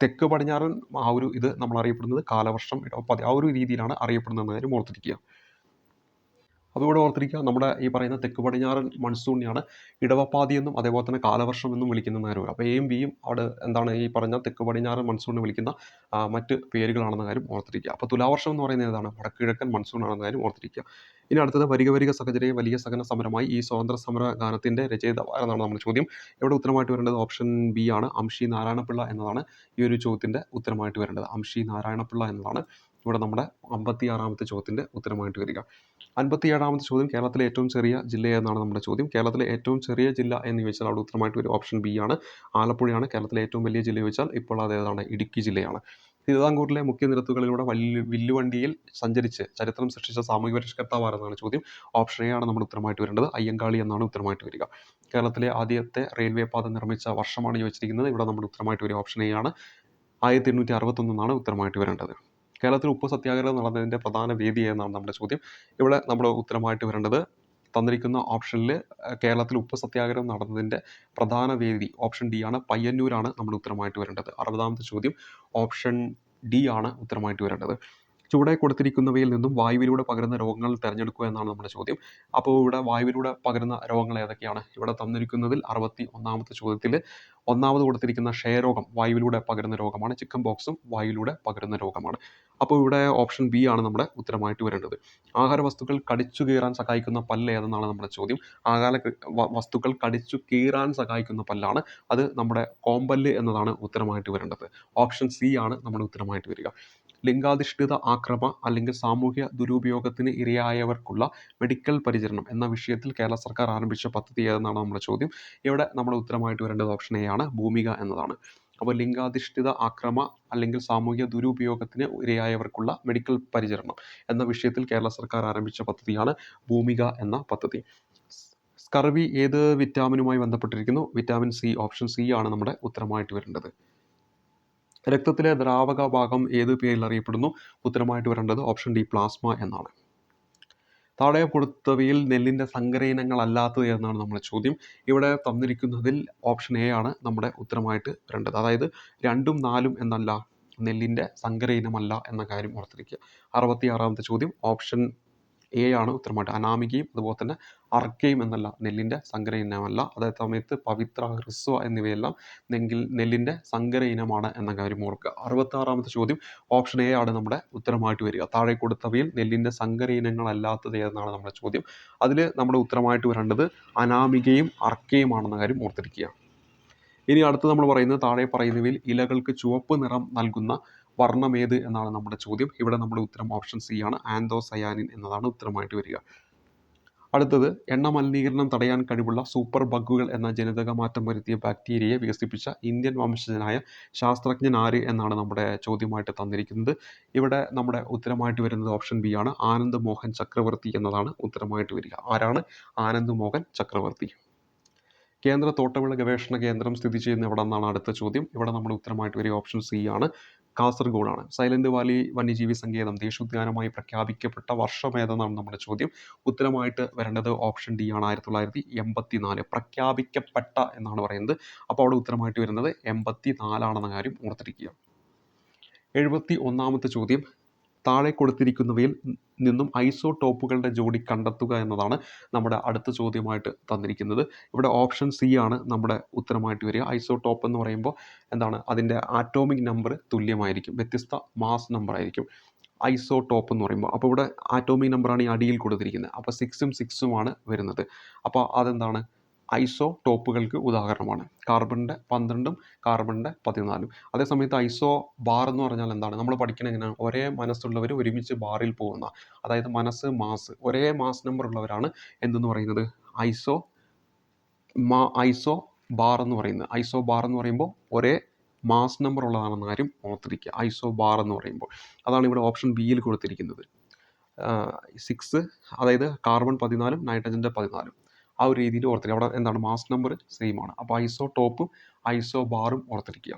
തെക്ക് പടിഞ്ഞാറൻ ആ ഒരു ഇത് നമ്മൾ അറിയപ്പെടുന്നത് കാലവർഷം ആ ഒരു രീതിയിലാണ് അറിയപ്പെടുന്നത് കാര്യം ഓർത്തിരിക്കുക അതുകൂടെ ഓർത്തിരിക്കുക നമ്മുടെ ഈ പറയുന്ന തെക്ക് പടിഞ്ഞാറൻ മൺസൂണിനെയാണ് ഇടവപ്പാതി എന്നും അതേപോലെ തന്നെ കാലവർഷം എന്നും വിളിക്കുന്ന നേരവും അപ്പോൾ എയും ബിയും അവിടെ എന്താണ് ഈ പറഞ്ഞ തെക്ക് പടിഞ്ഞാറൻ മൺസൂണിനെ വിളിക്കുന്ന മറ്റ് പേരുകളാണെന്ന കാര്യം ഓർത്തിരിക്കുക. അപ്പോൾ തുലാവർഷം എന്ന് പറയുന്നത് ഏതാണ്? വടക്കിഴക്കൻ മൺസൂൺ ആണെന്ന കാര്യം ഓർത്തിരിക്കുക. ഇനി അടുത്തത് വരിക വരിക സഹചര്യം വലിയ സഹന സമരമായി. ഈ സ്വാതന്ത്ര്യ സമര ഗാനത്തിന്റെ രചയിതാവ് എന്നാണ് നമ്മുടെ ചോദ്യം? ഇവിടെ ഉത്തരമായിട്ട് വരേണ്ടത്? ഓപ്ഷൻ ബി ആണ് അംഷി നാരായണപിള്ള എന്നതാണ് ഈ ഒരു ചോദ്യത്തിന്റെ ഉത്തരമായിട്ട് വരേണ്ടത്. അംഷി നാരായണപിള്ള എന്നതാണ് ഇവിടെ നമ്മുടെ അമ്പത്തി ആറാമത്തെ ചോദ്യത്തിന്റെ ഉത്തരമായിട്ട് വരിക. അൻപത്തി ഏഴാമത്തെ ചോദ്യം കേരളത്തിലെ ഏറ്റവും ചെറിയ ജില്ല എന്നാണ് നമ്മുടെ ചോദ്യം. കേരളത്തിലെ ഏറ്റവും ചെറിയ ജില്ല എന്ന് ചോദിച്ചാൽ അവിടെ ഉത്തരമായിട്ട് വരും ഓപ്ഷൻ ബി ആണ്. ആലപ്പുഴയാണ് കേരളത്തിലെ ഏറ്റവും വലിയ ജില്ല ചോദിച്ചാൽ ഇപ്പോൾ അതേതാണ് ഇടുക്കി ജില്ലയാണ്. തിരുവിതാംകൂറിലെ മുഖ്യ നിരത്തുകളിലൂടെ വല്യ വില്ലുവണ്ടിയിൽ സഞ്ചരിച്ച് ചരിത്രം സൃഷ്ടിച്ച സാമൂഹിക പരിഷ്കർത്താവ് ആരെന്നാണ് ചോദ്യം? ഓപ്ഷൻ എ ആണ് നമ്മുടെ ഉത്തരമായിട്ട് വരേണ്ടത്. അയ്യങ്കാളി എന്നാണ് ഉത്തരമായിട്ട് വരിക. കേരളത്തിലെ ആദ്യത്തെ റെയിൽവേ പാത നിർമ്മിച്ച വർഷമാണ് ചോദിച്ചിരിക്കുന്നത്. ഇവിടെ നമ്മുടെ ഉത്തരമായിട്ട് വരിക ഓപ്ഷൻ എ ആണ്. ആയിരത്തി എണ്ണൂറ്റി അറുപത്തൊന്നാണ് ഉത്തരമായിട്ട് വരേണ്ടത്. കേരളത്തിൽ ഉപ്പ് സത്യാഗ്രഹം നടന്നതിന്റെ പ്രധാന വേദി എന്നാണ് നമ്മുടെ ചോദ്യം? ഇവിടെ നമ്മൾ ഉത്തരമായിട്ട് വരേണ്ടത് തന്നിരിക്കുന്ന ഓപ്ഷനിൽ കേരളത്തിൽ ഉപ്പ് സത്യാഗ്രഹം നടന്നതിന്റെ പ്രധാന വേദി ഓപ്ഷൻ ഡി ആണ്. പയ്യന്നൂരാണ് നമ്മൾ ഉത്തരമായിട്ട് വരേണ്ടത്. അറുപതാമത്തെ ചോദ്യം ഓപ്ഷൻ ഡി ആണ് ഉത്തരമായിട്ട് വരേണ്ടത്. ചുവടെ കൊടുത്തിരിക്കുന്നവയിൽ നിന്നും വായുവിലൂടെ പകരുന്ന രോഗങ്ങൾ തിരഞ്ഞെടുക്കുക എന്നാണ് നമ്മുടെ ചോദ്യം. അപ്പോൾ ഇവിടെ വായുവിലൂടെ പകരുന്ന രോഗങ്ങൾ ഏതൊക്കെയാണ്? ഇവിടെ തന്നിരിക്കുന്നതിൽ അറുപത്തി ഒന്നാമത്തെ ചോദ്യത്തിൽ ഒന്നാമത് കൊടുത്തിരിക്കുന്ന ക്ഷയരോഗം വായുവിലൂടെ പകരുന്ന രോഗമാണ്. ചിക്കൻ ബോക്സും വായുവിലൂടെ പകരുന്ന രോഗമാണ്. അപ്പോൾ ഇവിടെ ഓപ്ഷൻ ബി ആണ് നമ്മുടെ ഉത്തരമായിട്ട് വരേണ്ടത്. ആഹാര വസ്തുക്കൾ കടിച്ചു കീറാൻ സഹായിക്കുന്ന പല്ല് ഏതെന്നാണ് നമ്മുടെ ചോദ്യം. ആഹാര വസ്തുക്കൾ കടിച്ചു കീറാൻ സഹായിക്കുന്ന പല്ലാണ്. അത് നമ്മുടെ കോമ്പല്ല് എന്നതാണ് ഉത്തരമായിട്ട് വരേണ്ടത്. ഓപ്ഷൻ സി ആണ് നമ്മുടെ ഉത്തരമായിട്ട് വരിക. ലിംഗാധിഷ്ഠിത ആക്രമ അല്ലെങ്കിൽ സാമൂഹ്യ ദുരുപയോഗത്തിന് ഇരയായവർക്കുള്ള മെഡിക്കൽ പരിചരണം എന്ന വിഷയത്തിൽ കേരള സർക്കാർ ആരംഭിച്ച പദ്ധതി ഏതെന്നാണ് നമ്മുടെ ചോദ്യം. ഇവിടെ നമ്മുടെ ഉത്തരമായിട്ട് വരേണ്ടത് ഓപ്ഷൻ എ ആണ് ഭൂമിക എന്നതാണ്. അപ്പോൾ ലിംഗാധിഷ്ഠിത ആക്രമ അല്ലെങ്കിൽ സാമൂഹ്യ ദുരുപയോഗത്തിന് ഇരയായവർക്കുള്ള മെഡിക്കൽ പരിചരണം എന്ന വിഷയത്തിൽ കേരള സർക്കാർ ആരംഭിച്ച പദ്ധതിയാണ് ഭൂമിക എന്ന പദ്ധതി. സ്കർവി ഏത് വിറ്റാമിനുമായി ബന്ധപ്പെട്ടിരിക്കുന്നു? വിറ്റാമിൻ സി ഓപ്ഷൻ സി ആണ് നമ്മുടെ ഉത്തരമായിട്ട് വരേണ്ടത്. രക്തത്തിലെ ദ്രാവക ഭാഗം ഏത് പേരിൽ അറിയപ്പെടുന്നു? ഉത്തരമായിട്ട് വരേണ്ടത് ഓപ്ഷൻ ഡി പ്ലാസ്മ എന്നാണ്. താഴെ കൊടുത്തവയിൽ നെല്ലിന്റെ സങ്കര ഇനങ്ങളല്ലാത്തത് എന്നാണ് നമ്മുടെ ചോദ്യം. ഇവിടെ തന്നിരിക്കുന്നതിൽ ഓപ്ഷൻ എ ആണ് നമ്മുടെ ഉത്തരമായിട്ട് വരേണ്ടത്. അതായത് രണ്ടും നാലും എന്നല്ല നെല്ലിന്റെ സങ്കര ഇനമല്ല എന്ന കാര്യം ഓർത്തിരിക്കുക. അറുപത്തി ആറാമത്തെ ചോദ്യം ഓപ്ഷൻ എ ആണ് ഉത്തരമായിട്ട്. അനാമികയും അതുപോലെ തന്നെ അർക്കയും എന്നല്ല നെല്ലിന്റെ സങ്കര ഇനമല്ല അതേ സമയത്ത് പവിത്ര ഹ്രസ്വ എന്നിവയെല്ലാം നെങ്കിൽ നെല്ലിന്റെ സങ്കര ഇനമാണ് എന്ന കാര്യം ഓർക്കുക. അറുപത്താറാമത്തെ ചോദ്യം ഓപ്ഷൻ എ ആണ് നമ്മുടെ ഉത്തരമായിട്ട് വരിക. താഴെ കൊടുത്തവയിൽ നെല്ലിന്റെ സങ്കര ഇനങ്ങളല്ലാത്തത് ഏതെന്നാണ് നമ്മുടെ ചോദ്യം. അതിൽ നമ്മുടെ ഉത്തരമായിട്ട് വരേണ്ടത് അനാമികയും അർക്കയുമാണെന്ന കാര്യം ഓർത്തിരിക്കുക. ഇനി അടുത്ത് നമ്മൾ പറയുന്നത് താഴെ പറയുന്നവയിൽ ഇലകൾക്ക് ചുവപ്പ് നിറം നൽകുന്ന വർണമേത് എന്നാണ് നമ്മുടെ ചോദ്യം. ഇവിടെ നമ്മുടെ ഉത്തരം ഓപ്ഷൻ സി ആണ്. ആന്തോസയാനിൻ എന്നതാണ് ഉത്തരമായിട്ട് വരിക. അടുത്തത് എണ്ണ മലിനീകരണം തടയാൻ കഴിവുള്ള സൂപ്പർ ബഗ്ഗുകൾ എന്ന ജനിതക മാറ്റം വരുത്തിയ ബാക്ടീരിയയെ വികസിപ്പിച്ച ഇന്ത്യൻ വംശജനായ ശാസ്ത്രജ്ഞൻ ആര് എന്നാണ് നമ്മുടെ ചോദ്യമായിട്ട് തന്നിരിക്കുന്നത്. ഇവിടെ നമ്മുടെ ഉത്തരമായിട്ട് വരുന്നത് ഓപ്ഷൻ ബി ആണ്. ആനന്ദ് മോഹൻ ചക്രവർത്തി എന്നതാണ് ഉത്തരമായിട്ട് വരിക. ആരാണ്? ആനന്ദ് മോഹൻ ചക്രവർത്തി. കേന്ദ്ര തോട്ടവിള ഗവേഷണ കേന്ദ്രം സ്ഥിതി ചെയ്യുന്ന എവിടെ നിന്നാണ് അടുത്ത ചോദ്യം. ഇവിടെ നമ്മുടെ ഉത്തരമായിട്ട് വരിക ഓപ്ഷൻ സി ആണ്. കാസർഗോഡാണ്. സൈലന്റ് വാലി വന്യജീവി സങ്കേതം ദേശീയോദ്യാനമായി പ്രഖ്യാപിക്കപ്പെട്ട വർഷം ഏതെന്നാണ് നമ്മുടെ ചോദ്യം? ഉത്തരമായിട്ട് വരേണ്ടത് ഓപ്ഷൻ ഡി ആണ്. ആയിരത്തി തൊള്ളായിരത്തി എൺപത്തി നാല് പ്രഖ്യാപിക്കപ്പെട്ട എന്നാണ് പറയുന്നത്. അപ്പോൾ അവിടെ ഉത്തരമായിട്ട് വരുന്നത് എൺപത്തി നാലാണെന്ന കാര്യം ഓർത്തിരിക്കുക. എഴുപത്തി ഒന്നാമത്തെ ചോദ്യം. താഴെ കൊടുത്തിരിക്കുന്നവയിൽ നിന്നും ഐസോടോപ്പുകളുടെ ജോഡി കണ്ടെത്തുക എന്നതാണ് നമ്മുടെ അടുത്ത ചോദ്യമായിട്ട് തന്നിരിക്കുന്നത്. ഇവിടെ ഓപ്ഷൻ സി ആണ് നമ്മുടെ ഉത്തരമായിട്ട് വരിക. ഐസോടോപ്പ് എന്ന് പറയുമ്പോൾ എന്താണ്? അതിന്റെ ആറ്റോമിക് നമ്പർ തുല്യമായിരിക്കും. വ്യത്യസ്ത മാസ് നമ്പർ ആയിരിക്കും. ഐസോടോപ്പ് എന്ന് പറയുമ്പോൾ. അപ്പോൾ ഇവിടെ ആറ്റോമിക് നമ്പറാണ് ഈ അടിയിൽ കൊടുത്തിരിക്കുന്നത്. അപ്പോൾ സിക്സും സിക്സുമാണ് വരുന്നത്. അപ്പോൾ അതെന്താണ്? ഐസോ ടോപ്പുകൾക്ക് ഉദാഹരണമാണ്. കാർബണിന്റെ പന്ത്രണ്ടും കാർബണിന്റെ പതിനാലും. അതേസമയത്ത് ഐസോ ബാർ എന്ന് പറഞ്ഞാൽ എന്താണ്? നമ്മൾ പഠിക്കുന്നത് എങ്ങനെയാണ് ഒരേ മനസ്സുള്ളവർ ഒരുമിച്ച് ബാറിൽ പോകുന്ന അതായത് മനസ്സ് മാസ് ഒരേ മാസ് നമ്പർ ഉള്ളവരാണ് എന്തെന്ന് പറയുന്നത്? ഐസോ മാ ഐസോ ബാർ എന്ന് പറയുന്നത്. ഐസോ ബാർ എന്ന് പറയുമ്പോൾ ഒരേ മാസ് നമ്പർ ഉള്ളതാണെന്ന കാര്യം ഓർത്തിരിക്കുക. ഐസോ ബാർ എന്ന് പറയുമ്പോൾ. അതാണ് ഇവിടെ ഓപ്ഷൻ ബിയിൽ കൊടുത്തിരിക്കുന്നത്. സിക്സ് അതായത് കാർബൺ പതിനാലും നൈട്രജന്റെ പതിനാലും. ആ ഒരു രീതിയിൽ ഓർത്തിരിക്കുക. അവിടെ എന്താണ്? മാസ് നമ്പർ സെയിം ആണ്. അപ്പോൾ ഐസോ ടോപ്പും ഐസോ ബാറും ഓർത്തിരിക്കുക.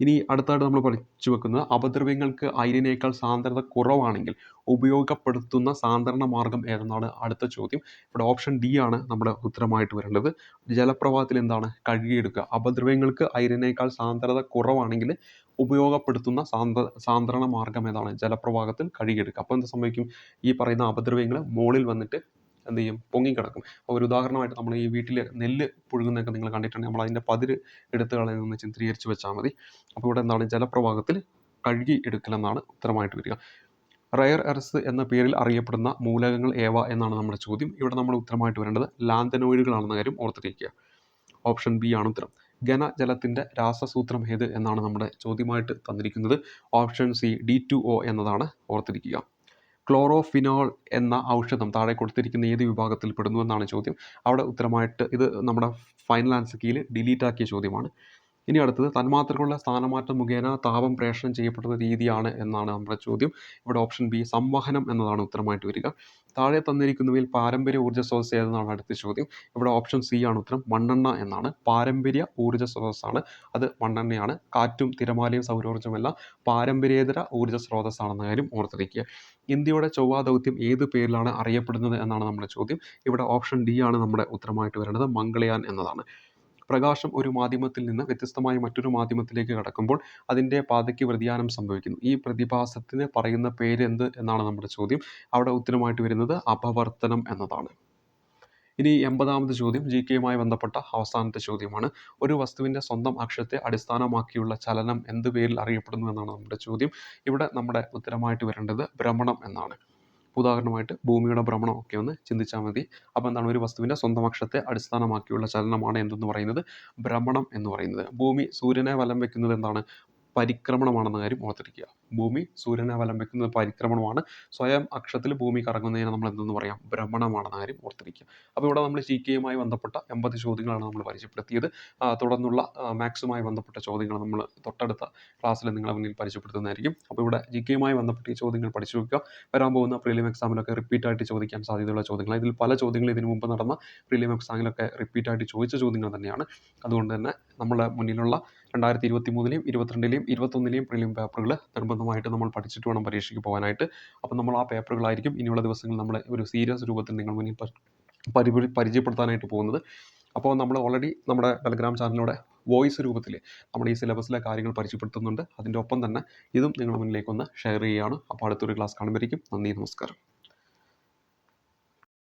ഇനി അടുത്തായിട്ട് നമ്മൾ പഠിച്ചു വെക്കുന്നത് അപദ്രവ്യങ്ങൾക്ക് അയിരിനേക്കാൾ സാന്ദ്രത കുറവാണെങ്കിൽ ഉപയോഗപ്പെടുത്തുന്ന സാന്ദ്രണ മാർഗം ഏതെന്നാണ് അടുത്ത ചോദ്യം. ഇവിടെ ഓപ്ഷൻ ഡി ആണ് നമ്മുടെ ഉത്തരമായിട്ട് വരേണ്ടത്. ജലപ്രവാഹത്തിൽ എന്താണ്? കഴുകിയെടുക്കുക. അപദ്രവ്യങ്ങൾക്ക് അയിരിനേക്കാൾ സാന്ദ്രത കുറവാണെങ്കിൽ ഉപയോഗപ്പെടുത്തുന്ന സാന്ദ്ര സാന്ദ്രണ മാർഗം ഏതാണ്? ജലപ്രവാഹത്തിൽ കഴുകിയെടുക്കുക. അപ്പോൾ എന്ത് സംഭവിക്കും? ഈ പറയുന്ന അപദ്രവ്യങ്ങൾ മുകളിൽ വന്നിട്ട് എന്ത് ചെയ്യും? പൊങ്ങിക്കിടക്കും. അപ്പോൾ ഒരു ഉദാഹരണമായിട്ട് നമ്മൾ ഈ വീട്ടിൽ നെല്ല് പുഴുങ്ങുന്നതൊക്കെ നിങ്ങൾ കണ്ടിട്ടുണ്ടെങ്കിൽ നമ്മൾ അതിന്റെ പതിര് എടുത്ത് കളയുന്നതെന്ന് ചിത്രീകരിച്ച് വെച്ചാൽ മതി. അപ്പോൾ ഇവിടെ എന്താണ്? ജലപ്രവാഹത്തിൽ കഴുകി എടുക്കലെന്നാണ് ഉത്തരമായിട്ട് വരിക. റയർ എർസ് എന്ന പേരിൽ അറിയപ്പെടുന്ന മൂലകങ്ങൾ ഏവ എന്നാണ് നമ്മുടെ ചോദ്യം. ഇവിടെ നമ്മുടെ ഉത്തരമായിട്ട് വരേണ്ടത് ലാന്തനോയിഡുകളാണെന്ന കാര്യം ഓർത്തിരിക്കുക. ഓപ്ഷൻ ബി ആണ് ഉത്തരം. ഘനജലത്തിന്റെ രാസസൂത്രം ഏത് എന്നാണ് നമ്മുടെ ചോദ്യമായിട്ട് തന്നിരിക്കുന്നത്. Option C D two O എന്നതാണ് ഓർത്തിരിക്കുക. ക്ലോറോഫിനോൾ എന്ന ഔഷധം താഴെ കൊടുത്തിരിക്കുന്ന ഏത് വിഭാഗത്തിൽ പെടുന്നു എന്നാണ് ചോദ്യം. അവിടെ ഉത്തരമായിട്ട് ഇത് നമ്മുടെ ഫൈനൽ ആൻസർ കീയിൽ ഡിലീറ്റ് ആക്കിയ ചോദ്യമാണ്. ഇനി അടുത്തത് തന്മാത്രകളുടെ സ്ഥാനമാറ്റം മുഖേന താപം പ്രേഷണം ചെയ്യപ്പെടുന്ന രീതിയാണ് എന്നാണ് നമ്മുടെ ചോദ്യം. ഇവിടെ ഓപ്ഷൻ ബി സംവഹനം എന്നതാണ് ഉത്തരമായിട്ട് വരിക. താഴെ തന്നിരിക്കുന്നവയിൽ പാരമ്പര്യ ഊർജ സ്രോതസ് ഏതെന്നാണ് അടുത്ത ചോദ്യം. ഇവിടെ ഓപ്ഷൻ സി ആണ് ഉത്തരം മണ്ണെണ്ണ എന്നാണ്. പാരമ്പര്യ ഊർജ സ്രോതസ്സാണ്. അത് മണ്ണെണ്ണയാണ്. കാറ്റും തിരമാലയും സൗരോർജമെല്ലാം പാരമ്പര്യേതര ഊർജ സ്രോതസ്സാണെന്ന കാര്യം ഓർത്തിരിക്കുക. ഇന്ത്യയുടെ ചൊവ്വാ ദൗത്യം ഏത് പേരിലാണ് അറിയപ്പെടുന്നത് എന്നാണ് നമ്മുടെ ചോദ്യം. ഇവിടെ ഓപ്ഷൻ ഡി ആണ് നമ്മുടെ ഉത്തരമായിട്ട് വരേണ്ടത്. മംഗളയാൻ എന്നതാണ്. പ്രകാശം ഒരു മാധ്യമത്തിൽ നിന്ന് വ്യത്യസ്തമായ മറ്റൊരു മാധ്യമത്തിലേക്ക് കടക്കുമ്പോൾ അതിന്റെ പാതയ്ക്ക് വ്യതിയാനം സംഭവിക്കുന്നു. ഈ പ്രതിഭാസത്തിന് പറയുന്ന പേര് എന്ത് എന്നാണ് നമ്മുടെ ചോദ്യം. അവിടെ ഉത്തരമായിട്ട് വരുന്നത് അപവർത്തനം എന്നതാണ്. ഇനി എൺപതാമത് ചോദ്യം ജി കെയുമായി ബന്ധപ്പെട്ട അവസാനത്തെ ചോദ്യമാണ്. ഒരു വസ്തുവിന്റെ സ്വന്തം അക്ഷത്തെ അടിസ്ഥാനമാക്കിയുള്ള ചലനം എന്ത് പേരിൽ അറിയപ്പെടുന്നു എന്നാണ് നമ്മുടെ ചോദ്യം. ഇവിടെ നമ്മുടെ ഉത്തരമായിട്ട് വരേണ്ടത് ഭ്രമണം എന്നാണ്. ഉദാഹരണമായിട്ട് ഭൂമിയുടെ ഭ്രമണം ഒക്കെ ഒന്ന് ചിന്തിച്ചാൽ മതി. അപ്പോൾ എന്താണ്? ഒരു വസ്തുവിന്റെ സ്വന്തം അക്ഷത്തെ അടിസ്ഥാനമാക്കിയുള്ള ചലനമാണ് എന്തെന്ന് പറയുന്നത്? ഭ്രമണം എന്ന് പറയുന്നത്. ഭൂമി സൂര്യനെ വലം വെക്കുന്നത് എന്താണ്? പരിക്രമണമാണെന്ന കാര്യം ഓർത്തിരിക്കുക. ഭൂമി സൂര്യനെ അവലംബിക്കുന്ന പരിക്രമണമാണ്. സ്വയം അക്ഷത്തിൽ ഭൂമി കറങ്ങുന്നതിനെ നമ്മൾ എന്തെന്ന് പറയാം? ഭ്രമണമാണെന്ന കാര്യം ഓർത്തിരിക്കുക. അപ്പോൾ ഇവിടെ നമ്മൾ ജി കെയുമായി ബന്ധപ്പെട്ട എൺപത് ചോദ്യങ്ങളാണ് നമ്മൾ പരിചയപ്പെടുത്തിയത്. തുടർന്നുള്ള മാത്സുമായി ബന്ധപ്പെട്ട ചോദ്യങ്ങൾ നമ്മൾ തൊട്ടടുത്ത ക്ലാസ്സിൽ നിങ്ങളെ മുന്നിൽ പരിചയപ്പെടുത്തുന്നതായിരിക്കും. അപ്പോൾ ഇവിടെ ജി കെയുമായി ബന്ധപ്പെട്ട ഈ ചോദ്യങ്ങൾ പഠിച്ചു വെക്കുക വരാൻ പോകുന്ന പ്രീലിയം എക്സാമിലൊക്കെ റിപ്പീറ്റ് ആയിട്ട് ചോദിക്കാൻ സാധ്യതയുള്ള ചോദ്യങ്ങൾ ഇതിൽ പല ചോദ്യങ്ങളും ഇതിനു മുമ്പ് നടന്ന പ്രീലിയം എക്സാമിലൊക്കെ റിപ്പീറ്റ് ആയിട്ട് ചോദിച്ച ചോദ്യങ്ങൾ തന്നെയാണ്. അതുകൊണ്ട് തന്നെ നമ്മുടെ മുന്നിലുള്ള രണ്ടായിരത്തി ഇരുപത്തി മൂന്നിലെയും ഇരുപത്തിരണ്ടിലെയും ഇരുപത്തൊന്നിലെയും പ്രിലിം പേപ്പറുകൾ നിർബന്ധമായിട്ട് നമ്മൾ പഠിച്ചിട്ട് വേണം പരീക്ഷയ്ക്ക് പോകാനായിട്ട്. അപ്പം നമ്മൾ ആ പേപ്പറുകളായിരിക്കും ഇനിയുള്ള ദിവസങ്ങളിൽ നമ്മൾ ഒരു സീരിയസ് രൂപത്തിൽ നിങ്ങൾ മുന്നിൽ പ- പരിപരി പരിചയപ്പെടുത്താനായിട്ട് പോകുന്നത്. അപ്പോൾ നമ്മൾ ഓൾറെഡി നമ്മുടെ ടെലഗ്രാം ചാനലിലൂടെ വോയിസ് രൂപത്തിൽ നമ്മുടെ ഈ സിലബസിലെ കാര്യങ്ങൾ പരിചയപ്പെടുത്തുന്നുണ്ട്. അതിന്റെ ഒപ്പം തന്നെ ഇതും നിങ്ങളുടെ മുന്നിലേക്കൊന്ന് ഷെയർ ചെയ്യുകയാണ്. അപ്പോൾ അടുത്തൊരു ക്ലാസ് കാണുമ്പോഴേക്കും നന്ദി നമസ്കാരം.